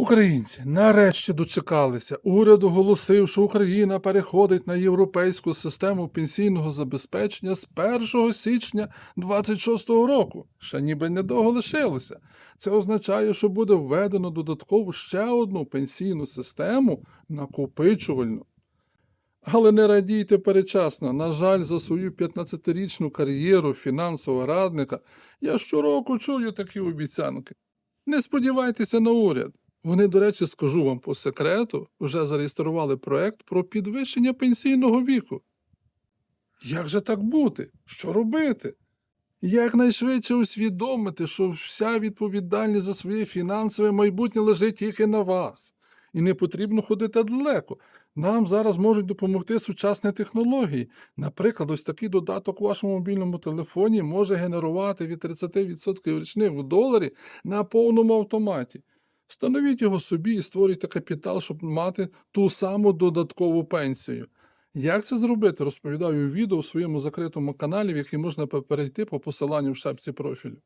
Українці нарешті дочекалися. Уряд оголосив, що Україна переходить на європейську систему пенсійного забезпечення з 1 січня 26 року. Ще ніби недовго лишилося. Це означає, що буде введено додатково ще одну пенсійну систему накопичувальну. Але не радійте перечасно. На жаль, за свою 15-річну кар'єру фінансового радника я щороку чую такі обіцянки. Не сподівайтеся на уряд. Вони, до речі, скажу вам по секрету, вже зареєстрували проект про підвищення пенсійного віку. Як же так бути? Що робити? Якнайшвидше усвідомити, що вся відповідальність за своє фінансове майбутнє лежить тільки на вас. І не потрібно ходити далеко. Нам зараз можуть допомогти сучасні технології. Наприклад, ось такий додаток у вашому мобільному телефоні може генерувати від 30% річних в доларі на повному автоматі. Встановіть його собі і створюйте капітал, щоб мати ту саму додаткову пенсію. Як це зробити, розповідаю у відео у своєму закритому каналі, в який можна перейти по посиланню в шапці профілю.